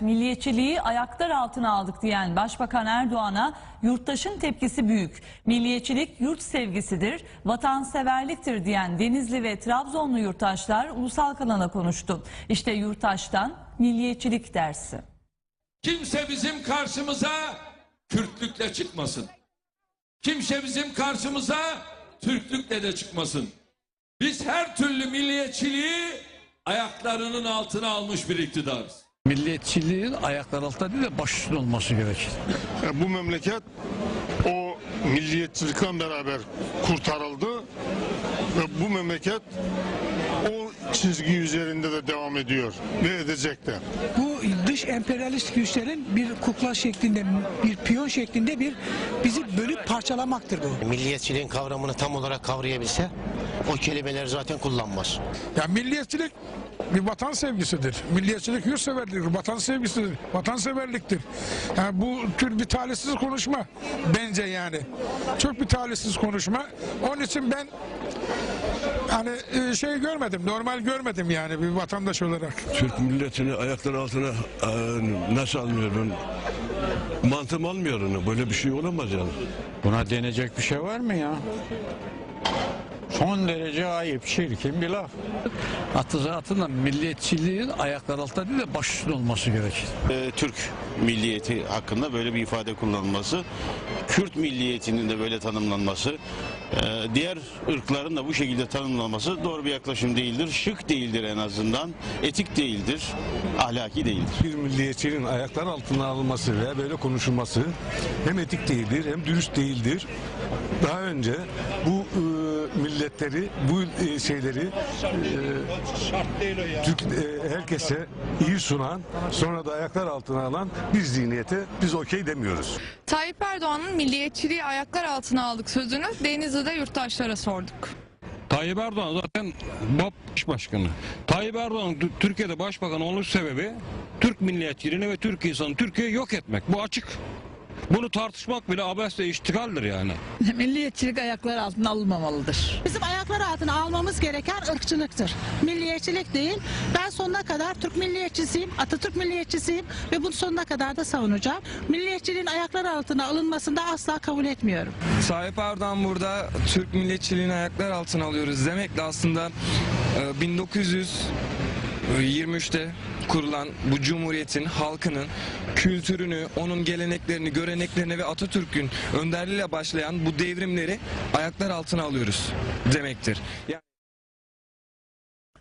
Milliyetçiliği ayaklar altına aldık diyen Başbakan Erdoğan'a yurttaşın tepkisi büyük. Milliyetçilik yurt sevgisidir, vatanseverliktir diyen Denizli ve Trabzonlu yurttaşlar ulusal kanala konuştu. İşte yurttaştan milliyetçilik dersi. Kimse bizim karşımıza Kürtlükle çıkmasın. Kimse bizim karşımıza Türklükle de çıkmasın. Biz her türlü milliyetçiliği ayaklarının altına almış bir iktidarız. Milliyetçiliğin ayaklar altında değil de baş üstünde olması gerekir. E, bu memleket o milliyetçilikle beraber kurtarıldı ve bu memleket o çizgi üzerinde de devam ediyor ve edecek de. Bu dış emperyalist güçlerin bir kukla şeklinde, bir piyon şeklinde bir bizi bölüp parçalamaktır bu. milliyetçiliğin kavramını tam olarak kavrayabilse o kelimeleri zaten kullanmaz. Ya milliyetçilik bir vatan sevgisidir. Milliyetçilik yurtseverliktir, vatan sevgisidir, vatanseverliktir. Yani bu tür bir talihsiz konuşma bence yani. Çok bir talihsiz konuşma. Onun için ben hani şey görmedim, normal görmedim yani bir vatandaş olarak. Türk milletini ayaklar altına e, nasıl almıyor ben? Mantığım almıyor. Böyle bir şey olamaz yani. Buna denecek bir şey var mı ya? Son derece ayıp, çirkin bir laf. Atı zatında milliyetçiliğin ayaklar altında değil de baş üstünde olması gerekir. e, Türk milliyeti hakkında böyle bir ifade kullanılması, Kürt milliyetinin de böyle tanımlanması, e, diğer ırkların da bu şekilde tanımlanması doğru bir yaklaşım değildir. Şık değildir en azından, etik değildir, ahlaki değildir. bir milliyetçinin ayaklar altına alınması veya böyle konuşulması hem etik değildir hem dürüst değildir. Daha önce bu e, milletleri, bu e, şeyleri e, Türk, e, herkese iyi sunan, sonra da ayaklar altına alan bir zihniyete biz okey demiyoruz. Tayyip Erdoğan'ın milliyetçiliği ayaklar altına aldık sözünü Denizli'de yurttaşlara sorduk. Tayyip Erdoğan zaten BAP başbakanı. Tayyip Erdoğan Tü- Türkiye'de başbakan oluş sebebi Türk milliyetçiliğini ve Türk insanı Türkiye'yi yok etmek. Bu açık. Bunu tartışmak bile abesle iştigaldir yani. Milliyetçilik ayaklar altına alınmamalıdır. Bizim ayaklar altına almamız gereken ırkçılıktır. Milliyetçilik değil. Ben sonuna kadar Türk milliyetçisiyim, Atatürk milliyetçisiyim ve bunu sonuna kadar da savunacağım. Milliyetçiliğin ayaklar altına alınmasını da asla kabul etmiyorum. Sahip Erdoğan burada Türk milliyetçiliğini ayaklar altına alıyoruz demekle aslında e, 1900 23'te kurulan bu cumhuriyetin halkının kültürünü, onun geleneklerini, göreneklerini ve Atatürk'ün önderliğiyle başlayan bu devrimleri ayaklar altına alıyoruz demektir. Yani...